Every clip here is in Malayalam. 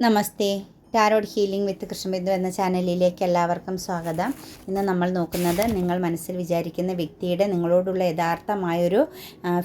నమస్తే ടാരോഡ് ഹീലിംഗ് വിത്ത് കൃഷ്ണബിന്ദു എന്ന ചാനലിലേക്ക് എല്ലാവർക്കും സ്വാഗതം. ഇന്ന് നമ്മൾ നോക്കുന്നത് നിങ്ങൾ മനസ്സിൽ വിചാരിക്കുന്ന വ്യക്തിയുടെ നിങ്ങളോടുള്ള യഥാർത്ഥമായൊരു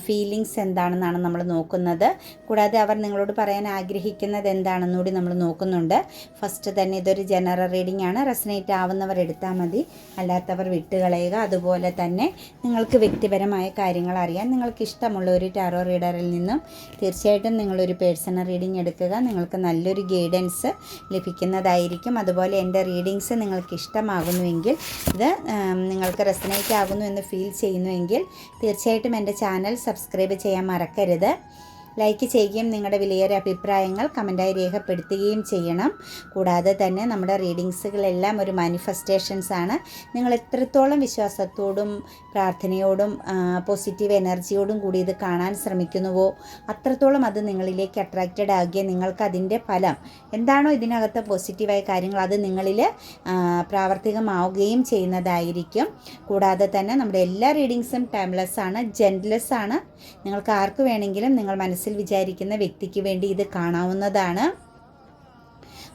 ഫീലിങ്സ് എന്താണെന്നാണ് നമ്മൾ നോക്കുന്നത്. കൂടാതെ അവർ നിങ്ങളോട് പറയാൻ ആഗ്രഹിക്കുന്നത് എന്താണെന്നുകൂടി നമ്മൾ നോക്കുന്നുണ്ട്. ഫസ്റ്റ് തന്നെ ഇതൊരു ജനറൽ റീഡിംഗ് ആണ്. റെസനേറ്റ് ആവുന്നവർ എടുത്താൽ മതി. അല്ലാത്തവർ വിട്ടുകളയുക. അതുപോലെ തന്നെ നിങ്ങൾക്ക് വ്യക്തിപരമായ കാര്യങ്ങൾ അറിയാൻ നിങ്ങൾക്ക് ഇഷ്ടമുള്ള ഒരു ടാരോ റീഡറിൽ നിന്നും തീർച്ചയായിട്ടും നിങ്ങളൊരു പേഴ്സണൽ റീഡിംഗ് എടുക്കുക. നിങ്ങൾക്ക് നല്ലൊരു ഗൈഡൻസ് ലഭിക്കുന്നതായിരിക്കും. അതുപോലെ എന്റെ റീഡിങ്സ് നിങ്ങൾക്ക് ഇഷ്ടമാകുന്നുവെങ്കിൽ ഇത് നിങ്ങൾക്ക് റെസനേറ്റ് ആകുന്നു എന്ന് ഫീൽ ചെയ്യുന്നുവെങ്കിൽ തീർച്ചയായിട്ടും എന്റെ ചാനൽ സബ്സ്ക്രൈബ് ചെയ്യാൻ മറക്കരുത്. ലൈക്ക് ചെയ്യുകയും നിങ്ങളുടെ വിലയേറെ അഭിപ്രായങ്ങൾ കമന്റായി രേഖപ്പെടുത്തുകയും ചെയ്യണം. കൂടാതെ തന്നെ നമ്മുടെ റീഡിങ്സുകളെല്ലാം ഒരു മാനിഫെസ്റ്റേഷൻസ് ആണ്. നിങ്ങൾ എത്രത്തോളം വിശ്വാസത്തോടും പ്രാർത്ഥനയോടും പോസിറ്റീവ് എനർജിയോടും കൂടി ഇത് കാണാൻ ശ്രമിക്കുന്നുവോ അത്രത്തോളം അത് നിങ്ങളിലേക്ക് അട്രാക്റ്റഡ് ആകുകയും നിങ്ങൾക്ക് അതിന്റെ ഫലം എന്താണോ ഇതിനകത്ത് പോസിറ്റീവായ കാര്യങ്ങൾ അത് നിങ്ങളിൽ പ്രാവർത്തികമാവുകയും ചെയ്യുന്നതായിരിക്കും. കൂടാതെ തന്നെ നമ്മുടെ എല്ലാ റീഡിങ്സും ടൈംലെസ് ആണ് ജെൻലെസ് ആണ്. നിങ്ങൾക്ക് ആർക്ക് വേണമെങ്കിലും നിങ്ങൾ മനസ്സിൽ വിചാരിക്കുന്ന വ്യക്തിക്ക് വേണ്ടി ഇത് കാണാവുന്നതാണ്.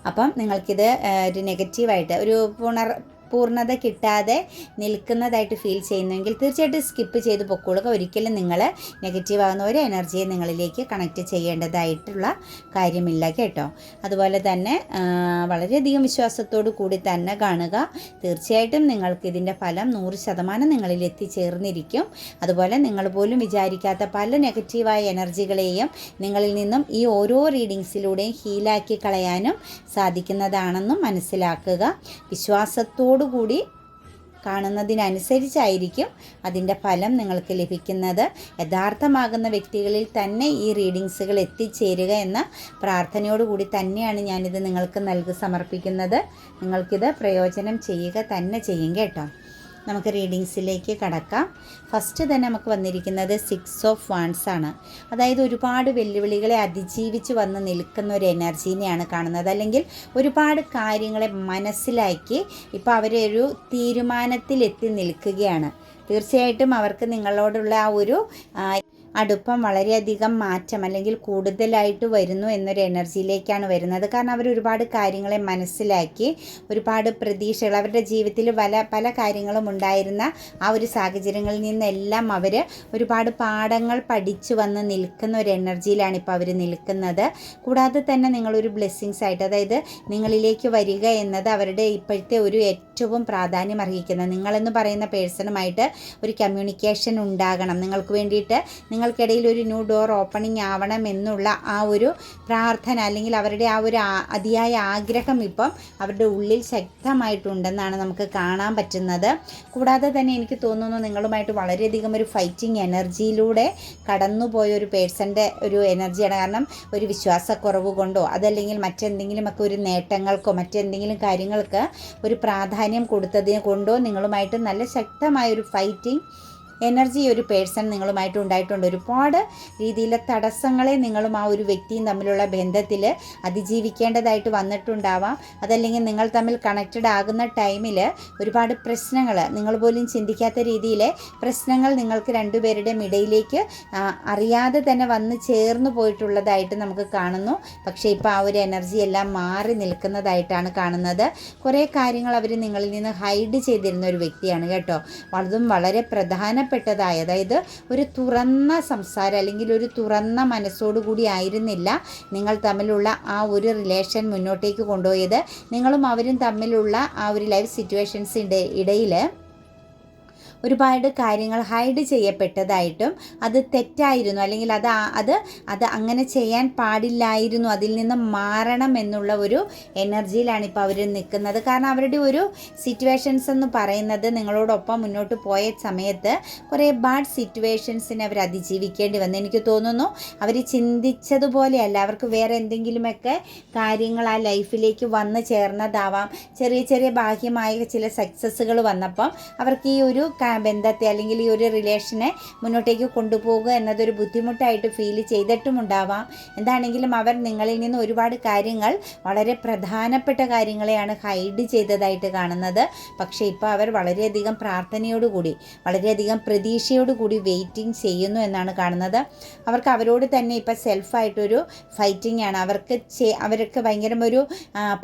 അപ്പം നിങ്ങൾക്കിത് ഒരു നെഗറ്റീവായിട്ട് ഒരു പുണർ പൂർണത കിട്ടാതെ നിൽക്കുന്നതായിട്ട് ഫീൽ ചെയ്യുന്നുവെങ്കിൽ തീർച്ചയായിട്ടും സ്കിപ്പ് ചെയ്ത് പൊക്കോളുക. ഒരിക്കലും നിങ്ങൾ നെഗറ്റീവ് ആകുന്ന ഒരു എനർജിയെ നിങ്ങളിലേക്ക് കണക്ട് ചെയ്യേണ്ടതായിട്ടുള്ള കാര്യമില്ല കേട്ടോ. അതുപോലെ തന്നെ വളരെയധികം വിശ്വാസത്തോടു കൂടി തന്നെ കാണുക. തീർച്ചയായിട്ടും നിങ്ങൾക്ക് ഇതിന്റെ ഫലം നൂറ് ശതമാനം നിങ്ങളിൽ എത്തിച്ചേർന്നിരിക്കും. അതുപോലെ നിങ്ങൾ പോലും വിചാരിക്കാത്ത പല നെഗറ്റീവായ എനർജികളെയും നിങ്ങളിൽ നിന്നും ഈ ഓരോ റീഡിങ്സിലൂടെയും ഹീലാക്കി കളയാനും സാധിക്കുന്നതാണെന്നും മനസ്സിലാക്കുക. വിശ്വാസത്തോടു കൂടി കാണുന്നതിനനുസരിച്ചായിരിക്കും അതിന്റെ ഫലം നിങ്ങൾക്ക് ലഭിക്കുന്നത്. യഥാർത്ഥമാകുന്ന വ്യക്തികളിൽ തന്നെ ഈ റീഡിങ്സുകൾ എത്തിച്ചേരുക എന്ന പ്രാർത്ഥനയോടുകൂടി തന്നെയാണ് ഞാനിത് നിങ്ങൾക്ക് നൽകി സമർപ്പിക്കുന്നത്. നിങ്ങൾക്കിത് പ്രയോജനം ചെയ്യുക തന്നെ ചെയ്യും കേട്ടോ. നമുക്ക് റീഡിങ്സിലേക്ക് കടക്കാം. ഫസ്റ്റ് തന്നെ നമുക്ക് വന്നിരിക്കുന്നത് സിക്സ് ഓഫ് വാൺസ് ആണ്. അതായത് ഒരുപാട് വെല്ലുവിളികളെ അതിജീവിച്ച് വന്ന് നിൽക്കുന്ന ഒരു എനർജീനെയാണ് കാണുന്നത്. അല്ലെങ്കിൽ ഒരുപാട് കാര്യങ്ങളെ മനസ്സിലാക്കി ഇപ്പോൾ അവരൊരു തീരുമാനത്തിലെത്തി നിൽക്കുകയാണ്. തീർച്ചയായിട്ടും അവർക്ക് നിങ്ങളോടുള്ള ആ ഒരു അടുപ്പം വളരെയധികം മാറ്റം അല്ലെങ്കിൽ കൂടുതലായിട്ട് വരുന്നു എന്നൊരു എനർജിയിലേക്കാണ് വരുന്നത്. കാരണം അവർ ഒരുപാട് കാര്യങ്ങളെ മനസ്സിലാക്കി ഒരുപാട് പ്രതീക്ഷകൾ അവരുടെ ജീവിതത്തിൽ പല പല കാര്യങ്ങളും ഉണ്ടായിരുന്ന ആ ഒരു സാഹചര്യങ്ങളിൽ നിന്നെല്ലാം അവർ ഒരുപാട് പാഠങ്ങൾ പഠിച്ചു വന്ന് നിൽക്കുന്ന ഒരു എനർജിയിലാണ് ഇപ്പോൾ അവർ നിൽക്കുന്നത്. കൂടാതെ തന്നെ നിങ്ങളൊരു ബ്ലെസ്സിങ്സ് ആയിട്ട് അതായത് നിങ്ങളിലേക്ക് വരിക എന്നത് അവരുടെ ഇപ്പോഴത്തെ ഒരു ഏറ്റവും പ്രാധാന്യം അർഹിക്കുന്നത്. നിങ്ങളെന്ന് പറയുന്ന പേഴ്സണുമായിട്ട് ഒരു കമ്മ്യൂണിക്കേഷൻ ഉണ്ടാകണം. നിങ്ങൾക്ക് വേണ്ടിയിട്ട് നിങ്ങൾക്കിടയിൽ ഒരു ന്യൂ ഡോർ ഓപ്പണിംഗ് ആവണം എന്നുള്ള ആ ഒരു പ്രാർത്ഥന അല്ലെങ്കിൽ അവരുടെ ആ ഒരു അതിയായ ആഗ്രഹം ഇപ്പം അവരുടെ ഉള്ളിൽ ശക്തമായിട്ടുണ്ടെന്നാണ് നമുക്ക് കാണാൻ പറ്റുന്നത്. കൂടാതെ തന്നെ എനിക്ക് തോന്നുന്നു നിങ്ങളുമായിട്ട് വളരെയധികം ഒരു ഫൈറ്റിംഗ് എനർജിയിലൂടെ കടന്നുപോയ ഒരു പേഴ്സന്റെ ഒരു എനർജിയാണ് കാരണം ഒരു വിശ്വാസക്കുറവ് കൊണ്ടോ അതല്ലെങ്കിൽ മറ്റെന്തെങ്കിലുമൊക്കെ ഒരു നേട്ടങ്ങൾക്കോ മറ്റെന്തെങ്കിലും കാര്യങ്ങൾക്ക് ഒരു പ്രാധാന്യം കൊടുത്തതിനെ കൊണ്ടോ നിങ്ങളുമായിട്ട് നല്ല ശക്തമായൊരു ഫൈറ്റിംഗ് എനർജി ഒരു പേഴ്സൺ നിങ്ങളുമായിട്ട് ഉണ്ടായിട്ടുണ്ട്. ഒരുപാട് രീതിയിലെ തടസ്സങ്ങളെ നിങ്ങളും ആ ഒരു വ്യക്തിയും തമ്മിലുള്ള ബന്ധത്തിൽ അതിജീവിക്കേണ്ടതായിട്ട് വന്നിട്ടുണ്ടാവാം. അതല്ലെങ്കിൽ നിങ്ങൾ തമ്മിൽ കണക്റ്റഡ് ആകുന്ന ടൈമിൽ ഒരുപാട് പ്രശ്നങ്ങൾ നിങ്ങൾ പോലും ചിന്തിക്കാത്ത രീതിയിലെ പ്രശ്നങ്ങൾ നിങ്ങൾക്ക് രണ്ടുപേരുടെയും ഇടയിലേക്ക് അറിയാതെ തന്നെ വന്ന് ചേർന്ന് പോയിട്ടുള്ളതായിട്ട് നമുക്ക് കാണുന്നു. പക്ഷേ ഇപ്പോൾ ആ ഒരു എനർജി എല്ലാം മാറി നിൽക്കുന്നതായിട്ടാണ് കാണുന്നത്. കുറേ കാര്യങ്ങൾ അവർ നിങ്ങളിൽ നിന്ന് ഹൈഡ് ചെയ്തിരുന്ന ഒരു വ്യക്തിയാണ് കേട്ടോ. അതും വളരെ പ്രധാനപ്പെട്ടതായ. അതായത് ഒരു തുറന്ന സംസാരം അല്ലെങ്കിൽ ഒരു തുറന്ന മനസ്സോടുകൂടി ആയിരുന്നില്ല നിങ്ങൾ തമ്മിലുള്ള ആ ഒരു റിലേഷൻ മുന്നോട്ടേക്ക് കൊണ്ടുപോയത്. നിങ്ങളും അവരും തമ്മിലുള്ള ആ ഒരു ലൈഫ് സിറ്റുവേഷൻസിന്റെ ഇടയിൽ ഒരുപാട് കാര്യങ്ങൾ ഹൈഡ് ചെയ്യപ്പെട്ടതായിട്ടും അത് തെറ്റായിരുന്നു. അല്ലെങ്കിൽ അത് അത് അത് അങ്ങനെ ചെയ്യാൻ പാടില്ലായിരുന്നു. അതിൽ നിന്ന് മാറണം എന്നുള്ള ഒരു എനർജിയിലാണ് ഇപ്പോൾ അവർ നിൽക്കുന്നത്. കാരണം അവരുടെ ഒരു സിറ്റുവേഷൻസ് എന്ന് പറയുന്നത് നിങ്ങളോടൊപ്പം മുന്നോട്ട് പോയ സമയത്ത് കുറേ ബാഡ് സിറ്റുവേഷൻസിനെ അവർ അതിജീവിക്കേണ്ടി വന്നു. എനിക്ക് തോന്നുന്നു അവർ ചിന്തിച്ചതുപോലെയല്ല. അവർക്ക് വേറെ എന്തെങ്കിലുമൊക്കെ കാര്യങ്ങൾ ആ ലൈഫിലേക്ക് വന്ന് ചേർന്നതാവാം. ചെറിയ ചെറിയ ബാഹ്യമായ ചില സക്സസ്സുകൾ വന്നപ്പം അവർക്ക് ഈ ഒരു ബന്ധത്തെ അല്ലെങ്കിൽ ഈ ഒരു റിലേഷനെ മുന്നോട്ടേക്ക് കൊണ്ടുപോകുക എന്നതൊരു ബുദ്ധിമുട്ടായിട്ട് ഫീൽ ചെയ്തിട്ടുമുണ്ടാവാം. എന്താണെങ്കിലും അവർ നിങ്ങളിൽ നിന്ന് ഒരുപാട് കാര്യങ്ങൾ വളരെ പ്രധാനപ്പെട്ട കാര്യങ്ങളെയാണ് ഹൈഡ് ചെയ്തതായിട്ട് കാണുന്നത്. പക്ഷേ ഇപ്പോൾ അവർ വളരെയധികം പ്രാർത്ഥനയോടുകൂടി വളരെയധികം പ്രതീക്ഷയോടുകൂടി വെയിറ്റിംഗ് ചെയ്യുന്നു എന്നാണ് കാണുന്നത്. അവർക്ക് അവരോട് തന്നെ ഇപ്പോൾ സെൽഫായിട്ടൊരു ഫൈറ്റിംഗ് ആണ്. അവർക്ക് അവർക്ക് ഭയങ്കര ഒരു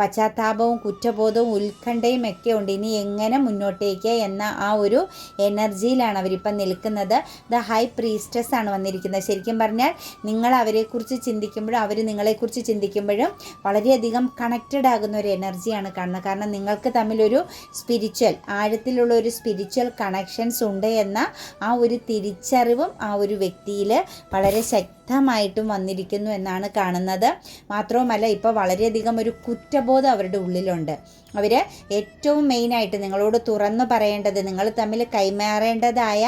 പശ്ചാത്താപവും കുറ്റബോധവും ഉത്കണ്ഠയും ഒക്കെ ഉണ്ട്. ഇനി എങ്ങനെ മുന്നോട്ടേക്ക് എന്ന ആ ഒരു എനർജിയിലാണ് അവരിപ്പം നിൽക്കുന്നത്. ദ ഹൈ പ്രീസ്റ്റസ് ആണ് വന്നിരിക്കുന്നത്. ശരിക്കും പറഞ്ഞാൽ നിങ്ങൾ അവരെക്കുറിച്ച് ചിന്തിക്കുമ്പോഴും അവർ നിങ്ങളെക്കുറിച്ച് ചിന്തിക്കുമ്പോഴും വളരെയധികം കണക്റ്റഡ് ആകുന്ന ഒരു എനർജിയാണ് കാണുന്നത്. കാരണം നിങ്ങൾക്ക് തമ്മിലൊരു സ്പിരിച്വൽ ആഴത്തിലുള്ള ഒരു സ്പിരിച്വൽ കണക്ഷൻസ് ഉണ്ട് എന്ന ആ ഒരു തിരിച്ചറിവും ആ ഒരു വ്യക്തിയിൽ വളരെ ശക്തമായിട്ടും വന്നിരിക്കുന്നു എന്നാണ് കാണുന്നത്. മാത്രവുമല്ല ഇപ്പോൾ വളരെയധികം ഒരു കുറ്റബോധം അവരുടെ ഉള്ളിലുണ്ട്. അവർ ഏറ്റവും മെയിനായിട്ട് നിങ്ങളോട് തുറന്നു പറയേണ്ടത് നിങ്ങൾ തമ്മിൽ കൈമാറേണ്ടതായ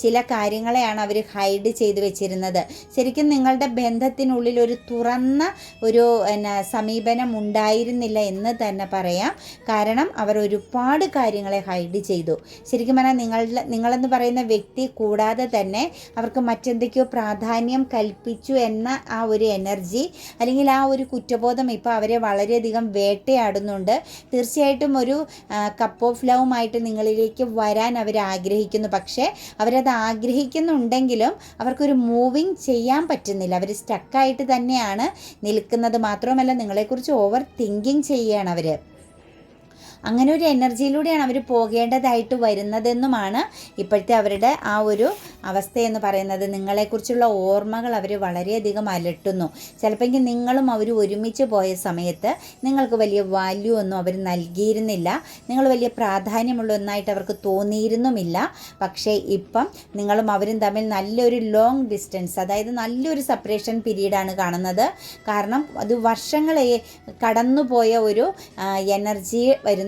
ചില കാര്യങ്ങളെയാണ് അവർ ഹൈഡ് ചെയ്ത് വെച്ചിരുന്നത്. ശരിക്കും നിങ്ങളുടെ ബന്ധത്തിനുള്ളിൽ ഒരു തുറന്ന ഒരു എന്നാ സമീപനം ഉണ്ടായിരുന്നില്ല എന്ന് തന്നെ പറയാം. കാരണം അവർ ഒരുപാട് കാര്യങ്ങളെ ഹൈഡ് ചെയ്തു. ശരിക്കും പറഞ്ഞാൽ നിങ്ങളുടെ നിങ്ങളെന്ന് പറയുന്ന വ്യക്തി കൂടാതെ തന്നെ അവർക്ക് മറ്റെന്തൊക്കെയോ പ്രാധാന്യം കൽപ്പിച്ചു എന്ന ആ ഒരു എനർജി അല്ലെങ്കിൽ ആ ഒരു കുറ്റബോധം ഇപ്പോൾ അവരെ വളരെയധികം വേട്ടയാടുന്നുണ്ട്. തീർച്ചയായിട്ടും ഒരു കപ്പ് ഓഫ് ലവുമായിട്ട് നിങ്ങളിലേക്ക് വരാൻ അവർ ആഗ്രഹിക്കുന്നു. പക്ഷേ അവരത് ആഗ്രഹിക്കുന്നുണ്ടെങ്കിലും അവർക്കൊരു മൂവിങ് ചെയ്യാൻ പറ്റുന്നില്ല. അവർ സ്റ്റക്കായിട്ട് തന്നെയാണ് നിൽക്കുന്നത്. മാത്രമല്ല നിങ്ങളെക്കുറിച്ച് ഓവർ തിങ്കിങ് ചെയ്യുകയാണ് അവർ അങ്ങനെ ഒരു എനർജിയിലൂടെയാണ് അവർ പോകേണ്ടതായിട്ട് വരുന്നതെന്നുമാണ് ഇപ്പോഴത്തെ അവരുടെ ആ ഒരു അവസ്ഥയെന്ന് പറയുന്നത്. നിങ്ങളെക്കുറിച്ചുള്ള ഓർമ്മകൾ അവർ വളരെയധികം അലട്ടുന്നു. ചിലപ്പോൾ നിങ്ങളും അവർ ഒരുമിച്ച് പോയ സമയത്ത് നിങ്ങൾക്ക് വലിയ വാല്യൂ ഒന്നും അവർ നൽകിയിരുന്നില്ല. നിങ്ങൾ വലിയ പ്രാധാന്യമുള്ള ഒന്നായിട്ട് അവർക്ക് തോന്നിയിരുന്നുമില്ല. പക്ഷേ ഇപ്പം നിങ്ങളും അവരും തമ്മിൽ നല്ലൊരു ലോങ് ഡിസ്റ്റൻസ് അതായത് നല്ലൊരു സെപ്പറേഷൻ പീരീഡാണ് കാണുന്നത്. കാരണം അത് വർഷങ്ങളെ കടന്നുപോയ ഒരു എനർജി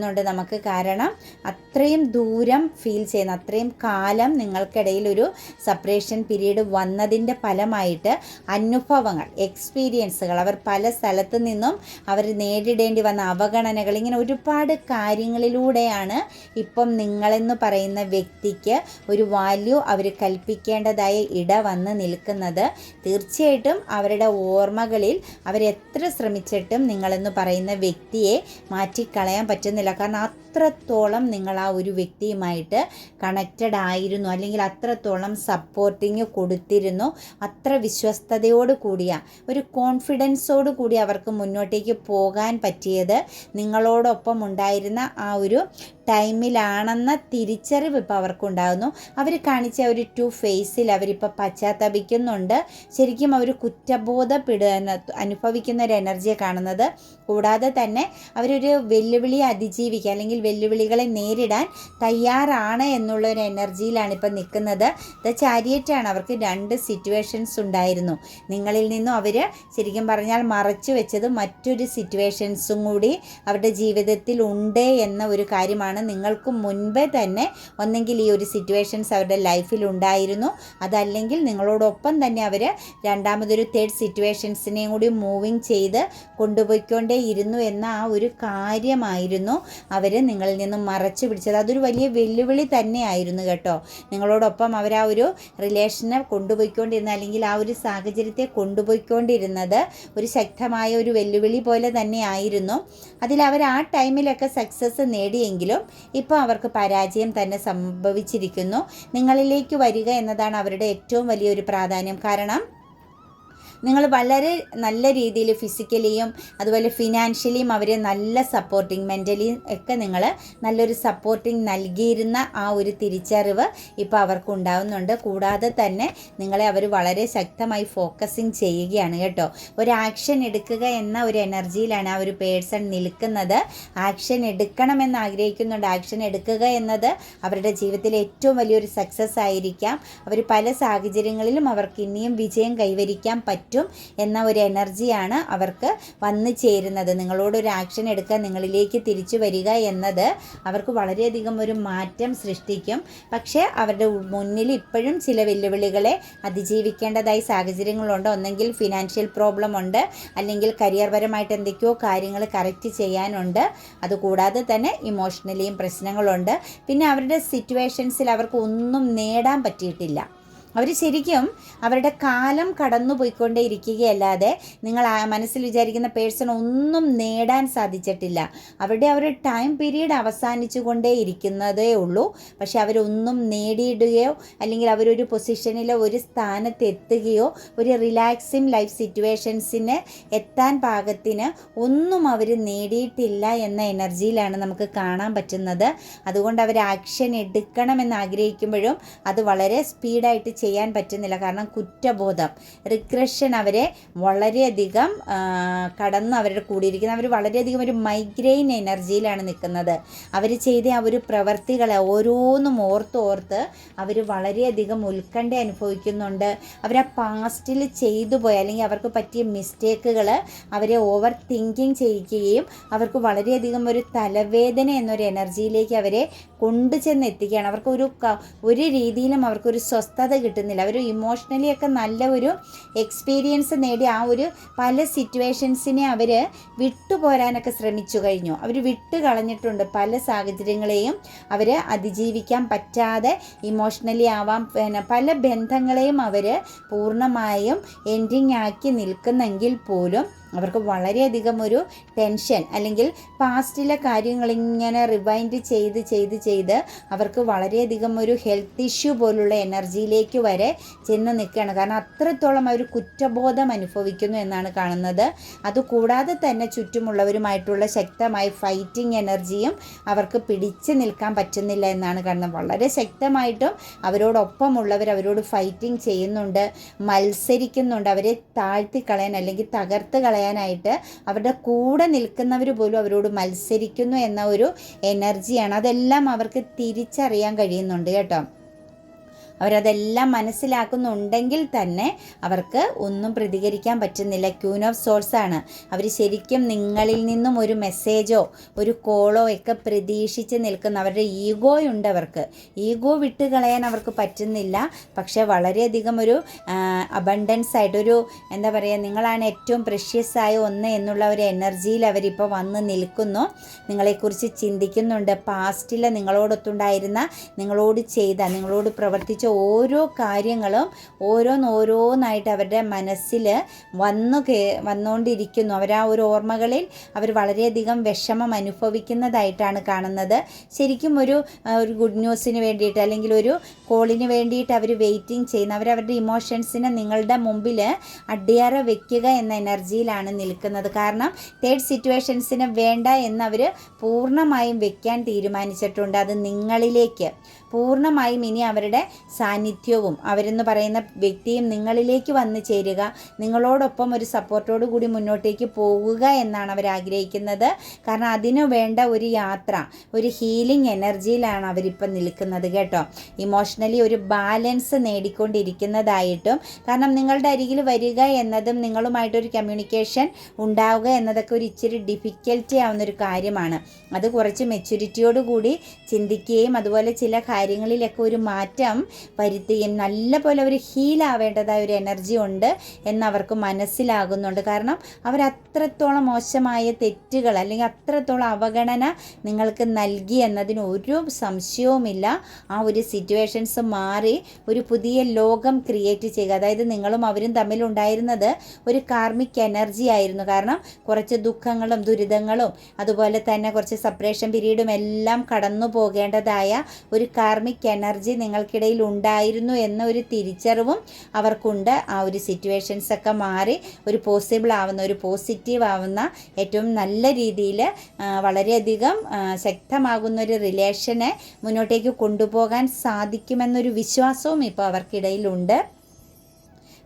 വരുന്നുണ്ട് നമുക്ക് കാരണം അത്രയും ദൂരം ഫീൽ ചെയ്യുന്ന അത്രയും കാലം നിങ്ങൾക്കിടയിൽ ഒരു സെപ്പറേഷൻ പീരീഡ് വന്നതിന്റെ ഫലമായിട്ട് അനുഭവങ്ങൾ എക്സ്പീരിയൻസുകൾ അവർ പല സ്ഥലത്തു നിന്നും അവർ നേരിടേണ്ടി വന്ന അവഗണനകൾ ഇങ്ങനെ ഒരുപാട് കാര്യങ്ങളിലൂടെയാണ് ഇപ്പം നിങ്ങളെന്ന് പറയുന്ന വ്യക്തിക്ക് ഒരു വാല്യൂ അവർ കൽപ്പിക്കേണ്ടതായ ഇട വന്ന് നിൽക്കുന്നത്. തീർച്ചയായിട്ടും അവരുടെ ഓർമ്മകളിൽ അവരെത്ര ശ്രമിച്ചിട്ടും നിങ്ങളെന്ന് പറയുന്ന വ്യക്തിയെ മാറ്റിക്കളയാൻ പറ്റുന്നില്ല. കാരണം അത്രത്തോളം നിങ്ങൾ ആ ഒരു വ്യക്തിയുമായിട്ട് കണക്റ്റഡ് ആയിരുന്നു അല്ലെങ്കിൽ അത്രത്തോളം സപ്പോർട്ടിങ് കൊടുത്തിരുന്നു. അത്ര വിശ്വസ്തയോട് കൂടിയ ഒരു കോൺഫിഡൻസോട് കൂടി അവർക്ക് മുന്നോട്ടേക്ക് പോകാൻ പറ്റിയത് നിങ്ങളോടൊപ്പം ഉണ്ടായിരുന്ന ആ ഒരു ടൈമിലാണെന്ന തിരിച്ചറിവ് ഇപ്പോൾ അവർക്കുണ്ടാകുന്നു. അവർ കാണിച്ച ഒരു ടു ഫേസിൽ അവരിപ്പോൾ പശ്ചാത്തപിക്കുന്നുണ്ട്. ശരിക്കും അവർ കുറ്റബോധപ്പെടുക അനുഭവിക്കുന്ന ഒരു എനർജിയെ കാണുന്നത്. കൂടാതെ തന്നെ അവരൊരു വെല്ലുവിളി അതിജീവിക്കുക അല്ലെങ്കിൽ വെല്ലുവിളികളെ നേരിടാൻ തയ്യാറാണ് എന്നുള്ള ഒരു എനർജിയിലാണ് ഇപ്പം നിൽക്കുന്നത്. ദ ചാരിയറ്റാണ് അവർക്ക് രണ്ട് സിറ്റുവേഷൻസ് ഉണ്ടായിരുന്നു. നിങ്ങളിൽ നിന്നും അവർ ശരിക്കും പറഞ്ഞാൽ മറച്ചു വെച്ചത് മറ്റൊരു സിറ്റുവേഷൻസും കൂടി അവരുടെ ജീവിതത്തിൽ ഉണ്ട് എന്ന ഒരു കാര്യമാണ്. നിങ്ങൾക്ക് മുൻപേ തന്നെ ഒന്നെങ്കിൽ ഈ ഒരു സിറ്റുവേഷൻസ് അവരുടെ ലൈഫിൽ ഉണ്ടായിരുന്നു. അതല്ലെങ്കിൽ നിങ്ങളോടൊപ്പം തന്നെ അവർ രണ്ടാമതൊരു തേർഡ് സിറ്റുവേഷൻസിനെയും കൂടി മൂവിങ് ചെയ്ത് കൊണ്ടുപോയിക്കൊണ്ടേ ഇരുന്നു എന്ന ആ ഒരു കാര്യമായിരുന്നു. അവർ നിങ്ങളിൽ നിന്നും മറച്ചു പിടിച്ചത്. അതൊരു വലിയ വെല്ലുവിളി തന്നെയായിരുന്നു കേട്ടോ. നിങ്ങളോടൊപ്പം അവർ ആ ഒരു റിലേഷനെ കൊണ്ടുപോയിക്കൊണ്ടിരുന്ന അല്ലെങ്കിൽ ആ ഒരു സാഹചര്യത്തെ കൊണ്ടുപോയിക്കൊണ്ടിരുന്നത് ഒരു ശക്തമായ ഒരു വെല്ലുവിളി പോലെ തന്നെയായിരുന്നു. അതിൽ അവർ ആ ടൈമിലൊക്കെ സക്സസ് നേടിയെങ്കിലും ഇപ്പോൾ അവർക്ക് പരാജയം തന്നെ സംഭവിച്ചിരിക്കുന്നു. നിങ്ങളിലേക്ക് വരിക എന്നതാണ് അവരുടെ ഏറ്റവും വലിയൊരു പ്രാധാന്യം. കാരണം നിങ്ങൾ വളരെ നല്ല രീതിയിൽ ഫിസിക്കലിയും അതുപോലെ ഫിനാൻഷ്യലിയും അവരെ നല്ല സപ്പോർട്ടിങ് മെന്റലിയും ഒക്കെ നിങ്ങൾ നല്ലൊരു സപ്പോർട്ടിങ് നൽകിയിരുന്ന ആ ഒരു തിരിച്ചറിവ് ഇപ്പോൾ അവർക്ക് ഉണ്ടാവുന്നുണ്ട് കൂടാതെ തന്നെ നിങ്ങളെ അവർ വളരെ ശക്തമായി ഫോക്കസിങ് ചെയ്യുകയാണ് കേട്ടോ. ഒരു ആക്ഷൻ എടുക്കുക എന്ന ഒരു എനർജിയിലാണ് ആ ഒരു പേഴ്സൺ നിൽക്കുന്നത്. ആക്ഷൻ എടുക്കണമെന്ന് ആഗ്രഹിക്കുന്നുണ്ട്. ആക്ഷൻ എടുക്കുക എന്നത് അവരുടെ ജീവിതത്തിലെ ഏറ്റവും വലിയൊരു സക്സസ് ആയിരിക്കാം. അവർ പല സാഹചര്യങ്ങളിലും അവർക്ക് ഇനിയും വിജയം കൈവരിക്കാൻ പറ്റും. പറ്റും എന്ന ഒരു എനർജിയാണ് അവർക്ക് വന്നു ചേരുന്നത്. നിങ്ങളോടൊരു ആക്ഷൻ എടുക്കുക നിങ്ങളിലേക്ക് തിരിച്ചു വരിക എന്നത് അവർക്ക് വളരെയധികം ഒരു മാറ്റം സൃഷ്ടിക്കും. പക്ഷേ അവരുടെ മുന്നിൽ ഇപ്പോഴും ചില വെല്ലുവിളികളെ അതിജീവിക്കേണ്ടതായി സാഹചര്യങ്ങളുണ്ട്. ഒന്നെങ്കിൽ ഫിനാൻഷ്യൽ പ്രോബ്ലം ഉണ്ട്. അല്ലെങ്കിൽ കരിയർ പരമായിട്ട് എന്തൊക്കെയോ കാര്യങ്ങൾ കറക്റ്റ് ചെയ്യാനുണ്ട്. അതുകൂടാതെ തന്നെ ഇമോഷണലിയും പ്രശ്നങ്ങളുണ്ട്. പിന്നെ അവരുടെ സിറ്റുവേഷൻസിൽ അവർക്ക് ഒന്നും നേടാൻ പറ്റിയിട്ടില്ല. അവർ ശരിക്കും അവരുടെ കാലം കടന്നു പോയിക്കൊണ്ടേ ഇരിക്കുകയല്ലാതെ നിങ്ങൾ മനസ്സിൽ വിചാരിക്കുന്ന പേഴ്സൺ ഒന്നും നേടാൻ സാധിച്ചിട്ടില്ല. അവരുടെ ആ ഒരു ടൈം പീരീഡ് അവസാനിച്ചു കൊണ്ടേ ഇരിക്കുന്നതേ ഉള്ളൂ. പക്ഷെ അവരൊന്നും നേടിയിടുകയോ അല്ലെങ്കിൽ അവരൊരു പൊസിഷനിലോ ഒരു സ്ഥാനത്തെത്തുകയോ ഒരു റിലാക്സിങ് ലൈഫ് സിറ്റുവേഷൻസിന് എത്താൻ പാകത്തിന് ഒന്നും അവർ നേടിയിട്ടില്ല എന്ന എനർജിയിലാണ് നമുക്ക് കാണാൻ പറ്റുന്നത്. അതുകൊണ്ട് അവർ ആക്ഷൻ എടുക്കണമെന്ന് ആഗ്രഹിക്കുമ്പോഴും അത് വളരെ സ്പീഡായിട്ട് ചെയ്യാൻ പറ്റുന്നില്ല. കാരണം കുറ്റബോധം. റിഗ്രഷൻ അവരെ വളരെയധികം കടന്ന് അവരുടെ കൂടിയിരിക്കുന്നത് അവർ വളരെയധികം ഒരു മൈഗ്രെയിൻ എനർജിയിലാണ് നിൽക്കുന്നത്. അവർ ചെയ്ത ആ ഒരു പ്രവർത്തികളെ ഓരോന്നും ഓർത്ത് ഓർത്ത് അവർ വളരെയധികം ഉത്കണ്ഠ അനുഭവിക്കുന്നുണ്ട്. അവർ ആ പാസ്റ്റിൽ ചെയ്തു പോയ അല്ലെങ്കിൽ അവർക്ക് പറ്റിയ മിസ്റ്റേക്കുകൾ അവരെ ഓവർ തിങ്കിങ് ചെയ്യിക്കുകയും അവർക്ക് വളരെയധികം ഒരു തലവേദന എന്നൊരു എനർജിയിലേക്ക് അവരെ കൊണ്ടുചെന്ന് എത്തിക്കുകയാണ്. അവർക്ക് ഒരു ഒരു രീതിയിലും അവർക്കൊരു സ്വസ്ഥത കിട്ടുന്നില്ല. അവർ ഇമോഷണലി ഒക്കെ നല്ല ഒരു എക്സ്പീരിയൻസ് നേടി ആ ഒരു പല സിറ്റുവേഷൻസിനെ അവർ വിട്ടുപോരാനൊക്കെ ശ്രമിച്ചു കഴിഞ്ഞു. അവർ വിട്ട് കളഞ്ഞിട്ടുണ്ട്. പല സാഹചര്യങ്ങളെയും അവർ അതിജീവിക്കാൻ പറ്റാതെ ഇമോഷണലി ആവാം. പിന്നെ പല ബന്ധങ്ങളെയും അവർ പൂർണമായും എൻഡിങ് ആക്കി നിൽക്കുന്നെങ്കിൽ പോലും അവർക്ക് വളരെയധികം ഒരു ടെൻഷൻ അല്ലെങ്കിൽ പാസ്റ്റിലെ കാര്യങ്ങൾ ഇങ്ങനെ റിവൈൻഡ് ചെയ്ത് ചെയ്ത് ചെയ്ത് അവർക്ക് വളരെയധികം ഒരു ഹെൽത്ത് ഇഷ്യൂ പോലുള്ള എനർജിയിലേക്ക് വരെ ചെന്ന് നിൽക്കുകയാണ്. കാരണം അത്രത്തോളം അവർ കുറ്റബോധം അനുഭവിക്കുന്നു എന്നാണ് കാണുന്നത്. അതുകൂടാതെ തന്നെ ചുറ്റുമുള്ളവരുമായിട്ടുള്ള ശക്തമായ ഫൈറ്റിംഗ് എനർജിയും അവർക്ക് പിടിച്ചു നിൽക്കാൻ പറ്റുന്നില്ല എന്നാണ് കാണുന്നത്. വളരെ ശക്തമായിട്ടും അവരോടൊപ്പമുള്ളവർ അവരോട് ഫൈറ്റിംഗ് ചെയ്യുന്നുണ്ട് മത്സരിക്കുന്നുണ്ട് അവരെ താഴ്ത്തി കളയാൻ അല്ലെങ്കിൽ തകർത്ത് കളയാനായിട്ട് അവരുടെ കൂടെ നിൽക്കുന്നവർ പോലും അവരോട് മത്സരിക്കുന്നു എന്ന ഒരു എനർജിയാണ്. അതെല്ലാം അവർക്ക് തിരിച്ചറിയാൻ കഴിയുന്നുണ്ട് കേട്ടോ. അവരതെല്ലാം മനസ്സിലാക്കുന്നുണ്ടെങ്കിൽ തന്നെ അവർക്ക് ഒന്നും പ്രതികരിക്കാൻ പറ്റുന്നില്ല. ക്യൂൻ ഓഫ് സോൾസ് ആണ്. അവർ ശരിക്കും നിങ്ങളിൽ നിന്നും ഒരു മെസ്സേജോ ഒരു കോളോ ഒക്കെ പ്രതീക്ഷിച്ച് നിൽക്കുന്ന അവരുടെ ഈഗോ ഉണ്ട് അവർക്ക്. ഈഗോ വിട്ട് കളയാൻ അവർക്ക് പറ്റുന്നില്ല. പക്ഷേ വളരെയധികം ഒരു അബണ്ടൻസ് ആയിട്ടൊരു എന്താ പറയുക നിങ്ങളാണ് ഏറ്റവും പ്രഷ്യസ് ആയ ഒന്ന് എന്നുള്ള ഒരു എനർജിയിൽ അവരിപ്പോൾ വന്ന് നിൽക്കുന്നു. നിങ്ങളെക്കുറിച്ച് ചിന്തിക്കുന്നുണ്ട്. പാസ്റ്റിൽ നിങ്ങളോടൊത്തുണ്ടായിരുന്ന നിങ്ങളോട് ചെയ്ത നിങ്ങളോട് പ്രവർത്തിച്ച ഓരോ കാര്യങ്ങളും ഓരോന്നോരോന്നായിട്ട് അവരുടെ മനസ്സിൽ വന്നു കേ വന്നുകൊണ്ടിരിക്കുന്നു അവർ ആ ഒരു ഓർമ്മകളിൽ അവർ വളരെയധികം വിഷമം അനുഭവിക്കുന്നതായിട്ടാണ് കാണുന്നത്. ശരിക്കും ഒരു ഒരു ഗുഡ് ന്യൂസിന് വേണ്ടിയിട്ട് അല്ലെങ്കിൽ ഒരു കോളിന് വേണ്ടിയിട്ട് അവർ വെയിറ്റിംഗ് ചെയ്യുന്ന അവർ അവരുടെ ഇമോഷൻസിനെ നിങ്ങളുടെ മുമ്പിൽ അടിയറ വെക്കുക എന്ന എനർജിയിലാണ് നിൽക്കുന്നത്. കാരണം തേർഡ് സിറ്റുവേഷൻസിന് വേണ്ട എന്നവർ പൂർണമായും വെക്കാൻ തീരുമാനിച്ചിട്ടുണ്ട്. അത് നിങ്ങളിലേക്ക് പൂർണമായും ഇനി അവരുടെ സാന്നിധ്യവും അവരെന്ന് പറയുന്ന വ്യക്തിയും നിങ്ങളിലേക്ക് വന്നു ചേരുക. നിങ്ങളോടൊപ്പം ഒരു സപ്പോർട്ടോടു കൂടി മുന്നോട്ടേക്ക് പോവുക എന്നാണ് അവർ ആഗ്രഹിക്കുന്നത്. കാരണം അതിനു വേണ്ട ഒരു യാത്ര ഒരു ഹീലിംഗ് എനർജിയിലാണ് അവരിപ്പം നിൽക്കുന്നത് കേട്ടോ. ഇമോഷണലി ഒരു ബാലൻസ് നേടിക്കൊണ്ടിരിക്കുന്നതായിട്ടും കാരണം നിങ്ങളുടെ അരികിൽ വരിക എന്നതും നിങ്ങളുമായിട്ടൊരു കമ്മ്യൂണിക്കേഷൻ ഉണ്ടാവുക എന്നതൊക്കെ ഒരു ഇച്ചിരി ഡിഫിക്കൽറ്റി ആവുന്നൊരു കാര്യമാണ്. അത് കുറച്ച് മെച്യൂരിറ്റിയോട് കൂടി ചിന്തിക്കുകയും അതുപോലെ ചില കാര്യങ്ങളിലൊക്കെ ഒരു മാറ്റം വരുത്തുകയും നല്ലപോലെ പോലെ ഒരു ഹീലാവേണ്ടതായ ഒരു എനർജി ഉണ്ട് എന്നവർക്ക് മനസ്സിലാകുന്നുണ്ട്. കാരണം അവർ അത്രത്തോളം മോശമായ തെറ്റുകൾ അല്ലെങ്കിൽ അത്രത്തോളം അവഗണന നിങ്ങൾക്ക് നൽകി എന്നതിന് ഒരു സംശയവുമില്ല. ആ ഒരു സിറ്റുവേഷൻസ് മാറി ഒരു പുതിയ ലോകം ക്രിയേറ്റ് ചെയ്യുക. അതായത് നിങ്ങളും അവരും തമ്മിലുണ്ടായിരുന്നത് ഒരു കാർമിക് എനർജി ആയിരുന്നു. കാരണം കുറച്ച് ദുഃഖങ്ങളും ദുരിതങ്ങളും അതുപോലെ തന്നെ കുറച്ച് സെപ്പറേഷൻ പീരീഡും എല്ലാം കടന്നു പോകേണ്ടതായ ഒരു കാർമിക് എനർജി നിങ്ങൾക്കിടയിൽ ഉണ്ടായിരുന്നു എന്ന ഒരു തിരിച്ചറിവും അവർക്കുണ്ട്. ആ ഒരു സിറ്റുവേഷൻസ് ഒക്കെ മാറി ഒരു പോസിബിൾ ആവുന്ന ഒരു പോസിറ്റീവ് ആവുന്ന ഏറ്റവും നല്ല രീതിയിൽ വളരെയധികം ശക്തമാകുന്ന ഒരു റിലേഷനെ മുന്നോട്ടേക്ക് കൊണ്ടുപോകാൻ സാധിക്കുമെന്നൊരു വിശ്വാസവും ഇപ്പോൾ അവർക്കിടയിലുണ്ട്.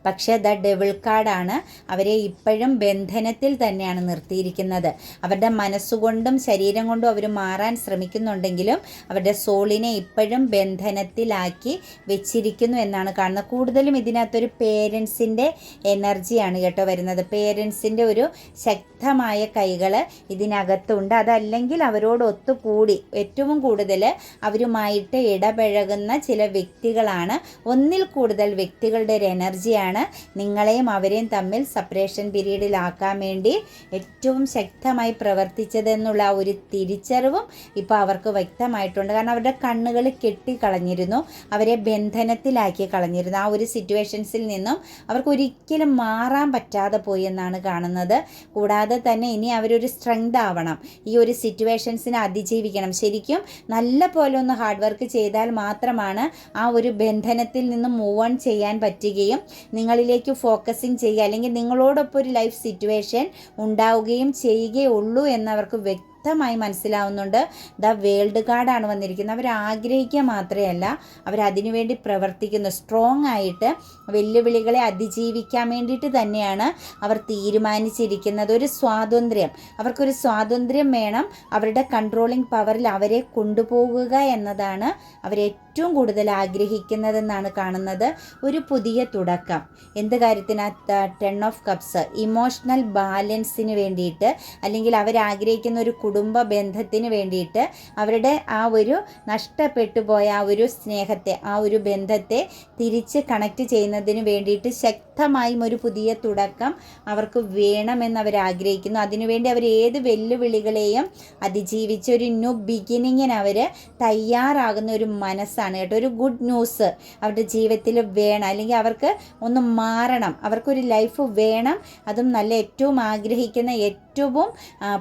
പക്ഷേ ദ ഡെവിൾ കാർഡാണ് അവരെ ഇപ്പോഴും ബന്ധനത്തിൽ തന്നെയാണ് നിർത്തിയിരിക്കുന്നത്. അവരുടെ മനസ്സുകൊണ്ടും ശരീരം കൊണ്ടും അവർ മാറാൻ ശ്രമിക്കുന്നുണ്ടെങ്കിലും അവരുടെ സോളിനെ ഇപ്പോഴും ബന്ധനത്തിലാക്കി വെച്ചിരിക്കുന്നു എന്നാണ് കാണുന്നത്. കൂടുതലും ഇതിനകത്തൊരു പേരൻസിന്റെ എനർജിയാണ് കേട്ടോ വരുന്നത്. പേരൻസിന്റെ ഒരു ശക്തമായ കൈകൾ ഇതിനകത്തുണ്ട്. അതല്ലെങ്കിൽ അവരോട് ഒത്തുകൂടി ഏറ്റവും കൂടുതൽ അവരുമായിട്ട് ഇടപഴകുന്ന ചില വ്യക്തികളാണ്. ഒന്നിൽ കൂടുതൽ വ്യക്തികളുടെ ഒരു എനർജിയാണ് നിങ്ങളെയും അവരെയും തമ്മിൽ സെപ്പറേഷൻ പീരീഡിലാക്കാൻ വേണ്ടി ഏറ്റവും ശക്തമായി പ്രവർത്തിച്ചതെന്നുള്ള ഒരു തിരിച്ചറിവും ഇപ്പോൾ അവർക്ക് വ്യക്തമായിട്ടുണ്ട്. കാരണം അവരുടെ കണ്ണുകൾ കെട്ടിക്കളഞ്ഞിരുന്നു. അവരെ ബന്ധനത്തിലാക്കി കളഞ്ഞിരുന്നു. ആ ഒരു സിറ്റുവേഷൻസിൽ നിന്നും അവർക്ക് ഒരിക്കലും മാറാൻ പറ്റാതെ പോയി എന്നാണ് കാണുന്നത്. കൂടാതെ തന്നെ ഇനി അവരൊരു സ്ട്രെങ്ത് ആവണം. ഈ ഒരു സിറ്റുവേഷൻസിനെ അതിജീവിക്കണം. ശരിക്കും നല്ല പോലെ ഒന്ന് ഹാർഡ് വർക്ക് ചെയ്താൽ മാത്രമാണ് ആ ഒരു ബന്ധനത്തിൽ നിന്ന് മൂവ് ഓൺ ചെയ്യാൻ പറ്റുകയും നിങ്ങളിലേക്ക് ഫോക്കസിങ് ചെയ്യുക അല്ലെങ്കിൽ നിങ്ങളോടൊപ്പം ഒരു ലൈഫ് സിറ്റുവേഷൻ ഉണ്ടാവുകയും ചെയ്യുകയുള്ളൂ എന്നവർക്ക് വ്യക്തി വ്യക്തമായി മനസ്സിലാവുന്നുണ്ട്. ദ വേൾഡ് കാർഡാണ് വന്നിരിക്കുന്നത്. അവർ ആഗ്രഹിക്കുക മാത്രമല്ല അവരതിനു വേണ്ടി പ്രവർത്തിക്കുന്നു. സ്ട്രോങ് ആയിട്ട് വെല്ലുവിളികളെ അതിജീവിക്കാൻ വേണ്ടിയിട്ട് തന്നെയാണ് അവർ തീരുമാനിച്ചിരിക്കുന്നത്. ഒരു സ്വാതന്ത്ര്യം. അവർക്കൊരു സ്വാതന്ത്ര്യം വേണം. അവരുടെ കൺട്രോളിങ് പവറിൽ അവരെ കൊണ്ടുപോകുക എന്നതാണ് അവരേറ്റവും കൂടുതൽ ആഗ്രഹിക്കുന്നതെന്നാണ് കാണുന്നത് ഒരു പുതിയ തുടക്കം. എന്ത് കാര്യത്തിനകത്ത് ടെൺ ഓഫ് കപ്സ് ഇമോഷണൽ ബാലൻസിന് വേണ്ടിയിട്ട് അല്ലെങ്കിൽ അവരാഗ്രഹിക്കുന്ന ഒരു കുടുംബ ബന്ധത്തിന് വേണ്ടിയിട്ട് അവരുടെ ആ ഒരു നഷ്ടപ്പെട്ടു പോയ ആ ഒരു സ്നേഹത്തെ ആ ഒരു ബന്ധത്തെ തിരിച്ച് കണക്ട് ചെയ്യുന്നതിന് വേണ്ടിയിട്ട് ശക്തമായും ഒരു പുതിയ തുടക്കം അവർക്ക് വേണമെന്ന് അവർ ആഗ്രഹിക്കുന്നു. അതിനുവേണ്ടി അവർ ഏത് വെല്ലുവിളികളെയും അതിജീവിച്ച് ഒരു ന്യൂ ബിഗിനിങ്ങിന് അവർ തയ്യാറാകുന്ന ഒരു മനസ്സാണ്. കേട്ടോ. ഒരു ഗുഡ് ന്യൂസ് അവരുടെ ജീവിതത്തിൽ വേണം. അല്ലെങ്കിൽ അവർക്ക് ഒന്ന് മാറണം. അവർക്കൊരു ലൈഫ് വേണം. അതും നല്ല ഏറ്റവും ആഗ്രഹിക്കുന്ന ഏറ്റവും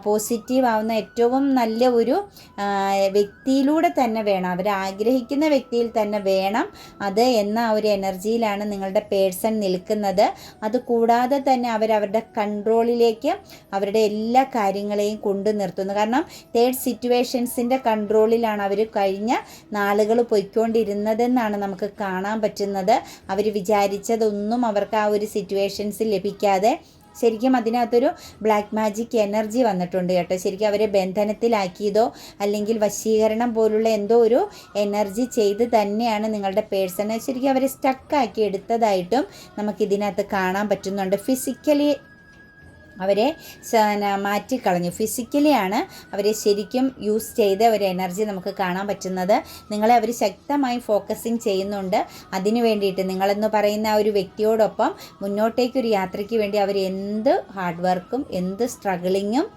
പോസിറ്റീവ് ആവുന്ന ഏറ്റവും നല്ല ഒരു വ്യക്തിയിലൂടെ തന്നെ വേണം. അവർ ആഗ്രഹിക്കുന്ന വ്യക്തിയിൽ തന്നെ വേണം അത് എന്ന ഒരു എനർജിയിലാണ് നിങ്ങളുടെ പേഴ്സൺ നിൽക്കുന്നത്. അത് കൂടാതെ തന്നെ അവർ അവരുടെ കൺട്രോളിലേക്ക് അവരുടെ എല്ലാ കാര്യങ്ങളെയും കൊണ്ടു നിർത്തുന്നു. കാരണം തേർഡ് സിറ്റുവേഷൻസിന്റെ കൺട്രോളിലാണ് അവർ കഴിഞ്ഞ നാളുകൾ പൊയ്ക്കൊണ്ടിരുന്നതെന്നാണ് നമുക്ക് കാണാൻ പറ്റുന്നത്. അവർ വിചാരിച്ചതൊന്നും അവർക്ക് ആ ഒരു സിറ്റുവേഷൻസ് ലഭിക്കാതെ ശരിക്കും അതിനകത്തൊരു ബ്ലാക്ക് മാജിക് എനർജി വന്നിട്ടുണ്ട് കേട്ടോ. ശരിക്കും അവരെ ബന്ധനത്തിലാക്കിയതോ അല്ലെങ്കിൽ വശീകരണം പോലുള്ള എന്തോ ഒരു എനർജി ചെയ്ത് തന്നെയാണ് നിങ്ങളുടെ പേഴ്സണെ ശരിക്കും അവരെ സ്റ്റക്കാക്കി എടുത്തതായിട്ടും നമുക്ക് നമുക്കിതിനകത്ത് കാണാൻ പറ്റുന്നുണ്ട്. ഫിസിക്കലി അവരെ മാറ്റിക്കളഞ്ഞു. ഫിസിക്കലിയാണ് അവരെ ശരിക്കും യൂസ് ചെയ്ത ഒരു എനർജി നമുക്ക് കാണാൻ പറ്റുന്നത്. നിങ്ങളെ അവർ ശക്തമായി ഫോക്കസിങ് ചെയ്യുന്നുണ്ട്. അതിനു വേണ്ടിയിട്ട് നിങ്ങളെന്ന് പറയുന്ന ആ ഒരു വ്യക്തിയോടൊപ്പം മുന്നോട്ടേക്കൊരു യാത്രയ്ക്ക് വേണ്ടി അവർ എന്ത് ഹാർഡ് വർക്കും എന്ത് സ്ട്രഗിളിങ്ങും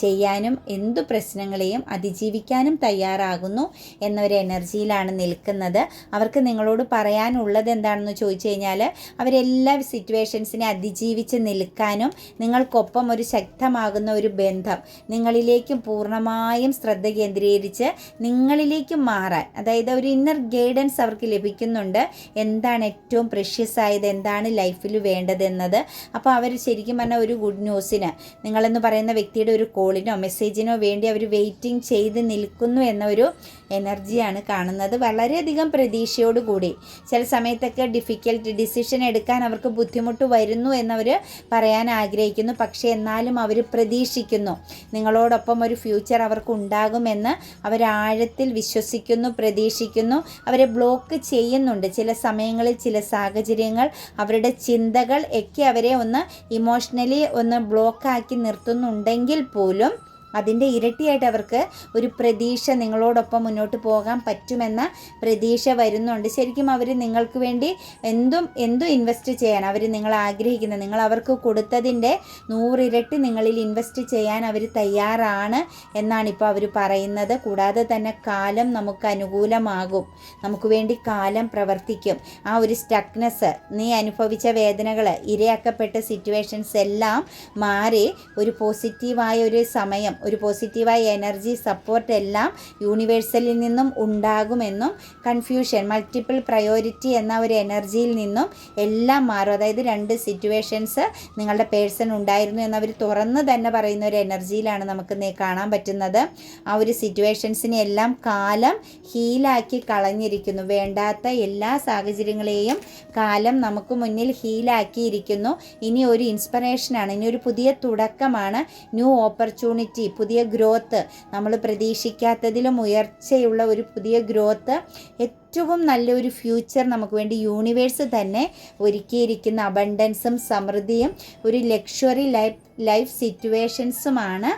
ചെയ്യാനും എന്തു പ്രശ്നങ്ങളെയും അതിജീവിക്കാനും തയ്യാറാകുന്നു എന്നൊരു എനർജിയിലാണ് നിൽക്കുന്നത്. അവർക്ക് നിങ്ങളോട് പറയാനുള്ളത് എന്താണെന്ന് ചോദിച്ചു കഴിഞ്ഞാൽ അവരെല്ലാ സിറ്റുവേഷൻസിനെ അതിജീവിച്ച് നിൽക്കാനും നിങ്ങൾക്കൊപ്പം ഒരു ശക്തമാകുന്ന ഒരു ബന്ധം നിങ്ങളിലേക്കും പൂർണമായും ശ്രദ്ധ കേന്ദ്രീകരിച്ച് നിങ്ങളിലേക്ക് മാറാൻ അതായത് ഒരു ഇന്നർ ഗൈഡൻസ് അവർക്ക് ലഭിക്കുന്നുണ്ട്. എന്താണ് ഏറ്റവും പ്രഷ്യസ് ആയത്? എന്താണ് ലൈഫിൽ വേണ്ടതെന്നത്? അപ്പോൾ അവർ ശരിക്കും പറഞ്ഞാൽ ഒരു ഗുഡ് ന്യൂസിന് നിങ്ങളെന്ന് പറയുന്ന വ്യക്തിയുടെ ഒരു കോളിനോ മെസ്സേജിനോ വേണ്ടി അവർ വെയിറ്റിംഗ് ചെയ്ത് നിൽക്കുന്നു എന്ന ഒരു എനർജിയാണ് കാണുന്നത്. വളരെയധികം പ്രതീക്ഷയോടുകൂടി. ചില സമയത്തൊക്കെ ഡിഫിക്കൽട്ട് ഡിസിഷൻ എടുക്കാൻ അവർക്ക് ബുദ്ധിമുട്ട് വരുന്നു എന്നവർ പറയാൻ ആഗ്രഹിക്കുന്നു. പക്ഷേ എന്നാലും അവർ പ്രതീക്ഷിക്കുന്നു. നിങ്ങളോടൊപ്പം ഒരു ഫ്യൂച്ചർ അവർക്ക് ഉണ്ടാകുമെന്ന് അവരാഴത്തിൽ വിശ്വസിക്കുന്നു പ്രതീക്ഷിക്കുന്നു. അവരെ ബ്ലോക്ക് ചെയ്യുന്നുണ്ട്. ചില സമയങ്ങളിൽ ചില സാഹചര്യങ്ങൾ അവരുടെ ചിന്തകൾ ഒക്കെ അവരെ ഒന്ന് ഇമോഷണലി ഒന്ന് ബ്ലോക്കാക്കി നിർത്തുന്നുണ്ടെങ്കിൽ പോലും അതിന്റെ ഇരട്ടിയായിട്ട് അവർക്ക് ഒരു പ്രതീക്ഷ നിങ്ങളോടൊപ്പം മുന്നോട്ട് പോകാൻ പറ്റുമെന്ന പ്രതീക്ഷ വരുന്നുണ്ട്. ശരിക്കും അവർ നിങ്ങൾക്ക് വേണ്ടി എന്തും എന്തും ഇൻവെസ്റ്റ് ചെയ്യാൻ അവർ നിങ്ങൾ ആഗ്രഹിക്കുന്നത് നിങ്ങൾ അവർക്ക് കൊടുത്തതിന്റെ നൂറിരട്ടി നിങ്ങളിൽ ഇൻവെസ്റ്റ് ചെയ്യാൻ അവർ തയ്യാറാണ് എന്നാണ് ഇപ്പോൾ അവർ പറയുന്നത്. കൂടാതെ തന്നെ കാലം നമുക്ക് അനുകൂലമാകും. നമുക്ക് വേണ്ടി കാലം പ്രവർത്തിക്കും. ആ ഒരു സ്റ്റക്നെസ് നീ അനുഭവിച്ച വേദനകൾ ഇരയാക്കപ്പെട്ട സിറ്റുവേഷൻസ് എല്ലാം മാറി ഒരു പോസിറ്റീവായ ഒരു സമയം ഒരു പോസിറ്റീവായ എനർജി സപ്പോർട്ട് എല്ലാം യൂണിവേഴ്സലിൽ നിന്നും ഉണ്ടാകുമെന്നും കൺഫ്യൂഷൻ മൾട്ടിപ്പിൾ പ്രയോറിറ്റി എന്ന ഒരു എനർജിയിൽ നിന്നും എല്ലാം മാറും. അതായത് രണ്ട് സിറ്റുവേഷൻസ് നിങ്ങളുടെ പേഴ്സൺ ഉണ്ടായിരുന്നു എന്നവർ തുറന്ന് തന്നെ പറയുന്ന ഒരു എനർജിയിലാണ് നമുക്ക് കാണാൻ പറ്റുന്നത്. ആ ഒരു സിറ്റുവേഷൻസിനെ എല്ലാം കാലം ഹീലാക്കി കളഞ്ഞിരിക്കുന്നു. വേണ്ടാത്ത എല്ലാ സാഹചര്യങ്ങളെയും കാലം നമുക്ക് മുന്നിൽ ഹീലാക്കിയിരിക്കുന്നു ഇനി ഒരു ഇൻസ്പിറേഷനാണ് ഇനി ഒരു പുതിയ തുടക്കമാണ്. ന്യൂ ഓപ്പർച്യൂണിറ്റി പുതിയ ഗ്രോത്ത് നമ്മൾ പ്രതീക്ഷിക്കാത്തതിലും ഉയർച്ചയുള്ള ഒരു പുതിയ ഗ്രോത്ത് ഏറ്റവും നല്ലൊരു ഫ്യൂച്ചർ നമുക്ക് വേണ്ടി യൂണിവേഴ്സ് തന്നെ ഒരുക്കിയിരിക്കുന്ന അബണ്ടൻസും സമൃദ്ധിയും ഒരു ലക്ഷറി ലൈഫ് ലൈഫ് സിറ്റുവേഷൻസുമാണ്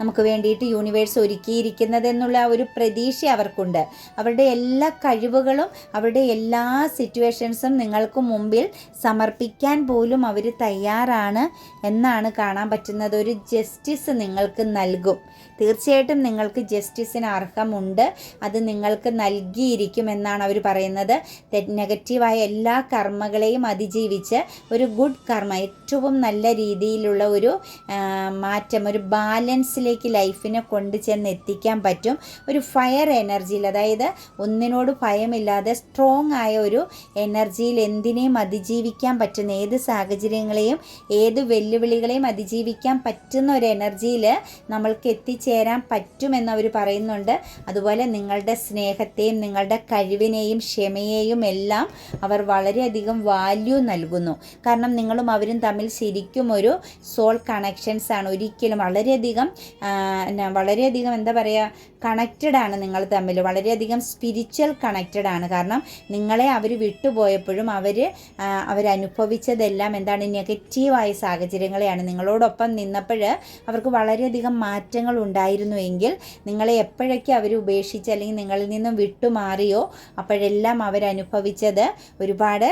നമുക്ക് വേണ്ടിയിട്ട് യൂണിവേഴ്സ് ഒരുക്കിയിരിക്കുന്നത് എന്നുള്ള ഒരു പ്രതീക്ഷ അവർക്കുണ്ട്. അവരുടെ എല്ലാ കഴിവുകളും അവരുടെ എല്ലാ സിറ്റുവേഷൻസും നിങ്ങൾക്ക് മുമ്പിൽ സമർപ്പിക്കാൻ പോലും അവർ തയ്യാറാണ് എന്നാണ് കാണാൻ പറ്റുന്നത്. ഒരു ജസ്റ്റിസ് നിങ്ങൾക്ക് നൽകും. തീർച്ചയായിട്ടും നിങ്ങൾക്ക് ജസ്റ്റിസിന് അർഹമുണ്ട്. അത് നിങ്ങൾക്ക് നൽകിയിരിക്കും എന്നാണ് അവർ പറയുന്നത്. നെഗറ്റീവായ എല്ലാ കർമ്മകളെയും അതിജീവിച്ച് ഒരു ഗുഡ് കർമ്മ ഏറ്റവും നല്ല രീതിയിലുള്ള ഒരു മാറ്റം ഒരു ബാലൻസിലേക്ക് ലൈഫിനെ കൊണ്ട് ചെന്ന് എത്തിക്കാൻ പറ്റും. ഒരു ഫയർ എനർജിയിൽ അതായത് ഒന്നിനോട് ഭയമില്ലാതെ സ്ട്രോങ് ആയ ഒരു എനർജിയിൽ എന്തിനേയും അതിജീവിക്കാൻ പറ്റുന്ന ഏത് സാഹചര്യങ്ങളെയും ഏത് വെല്ലുവിളികളെയും അതിജീവിക്കാൻ പറ്റുന്ന ഒരു എനർജിയിൽ നമ്മൾക്ക് എത്തിച്ചേരാൻ പറ്റുമെന്ന് അവർ പറയുന്നുണ്ട്. അതുപോലെ നിങ്ങളുടെ സ്നേഹത്തെയും നിങ്ങളുടെ കഴിവിനെയും ക്ഷമയെയും എല്ലാം അവർ വളരെയധികം വാല്യൂ നൽകുന്നു. കാരണം നിങ്ങളും അവരും തമ്മിൽ ശരിക്കും ഒരു സോൾ കണക്ഷൻസ് ആണ്. ഒരിക്കലും വളരെയധികം വളരെയധികം എന്താ പറയുക കണക്റ്റഡ് ആണ് നിങ്ങൾ തമ്മിൽ. വളരെയധികം സ്പിരിച്വൽ കണക്റ്റഡ് ആണ്. കാരണം നിങ്ങളെ അവർ വിട്ടുപോയപ്പോഴും അവർ അവരനുഭവിച്ചതെല്ലാം എന്താണ് നെഗറ്റീവായ സാഹചര്യങ്ങളെയാണ്. നിങ്ങളോടൊപ്പം നിന്നപ്പോൾ അവർക്ക് വളരെയധികം മാറ്റങ്ങൾ ഉണ്ടായിരുന്നു എങ്കിൽ നിങ്ങളെ എപ്പോഴൊക്കെ അവർ ഉപേക്ഷിച്ച് അല്ലെങ്കിൽ നിങ്ങളിൽ നിന്നും വിട്ടുമാറിയോ അപ്പോഴെല്ലാം അവരനുഭവിച്ചത് ഒരുപാട്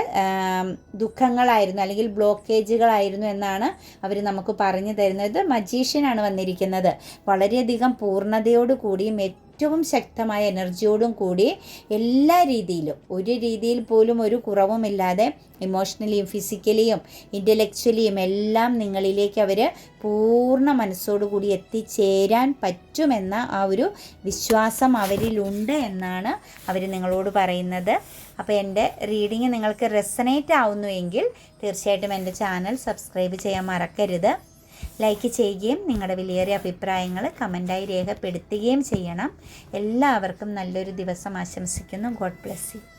ദുഃഖങ്ങളായിരുന്നു. അല്ലെങ്കിൽ ബ്ലോക്കേജുകളായിരുന്നു എന്നാണ് അവർ നമുക്ക് പറഞ്ഞു തരുന്നത്. മജീഷ്യനാണ് വന്നിരിക്കുന്നത്. വളരെയധികം പൂർണതയോടുകൂടിയും ഏറ്റവും ശക്തമായ എനർജിയോടും കൂടി എല്ലാ രീതിയിലും ഒരു രീതിയിൽ പോലും ഒരു കുറവുമില്ലാതെ ഇമോഷണലിയും ഫിസിക്കലിയും ഇന്റലക്ച്വലിയും എല്ലാം നിങ്ങളിലേക്ക് അവർ പൂർണ മനസ്സോടുകൂടി എത്തിച്ചേരാൻ പറ്റുമെന്ന ആ ഒരു വിശ്വാസം അവരിലുണ്ട് എന്നാണ് അവർ നിങ്ങളോട് പറയുന്നത്. അപ്പോൾ എന്റെ റീഡിങ് നിങ്ങൾക്ക് റെസനേറ്റ് ആവുന്നു എങ്കിൽ തീർച്ചയായിട്ടും എന്റെ ചാനൽ സബ്സ്ക്രൈബ് ചെയ്യാൻ മറക്കരുത്. ലൈക്ക് ചെയ്യുകയും നിങ്ങളുടെ വിലയേറിയ അഭിപ്രായങ്ങൾ കമന്റായി രേഖപ്പെടുത്തുകയും ചെയ്യണം. എല്ലാവർക്കും നല്ലൊരു ദിവസം ആശംസിക്കുന്നു. God bless you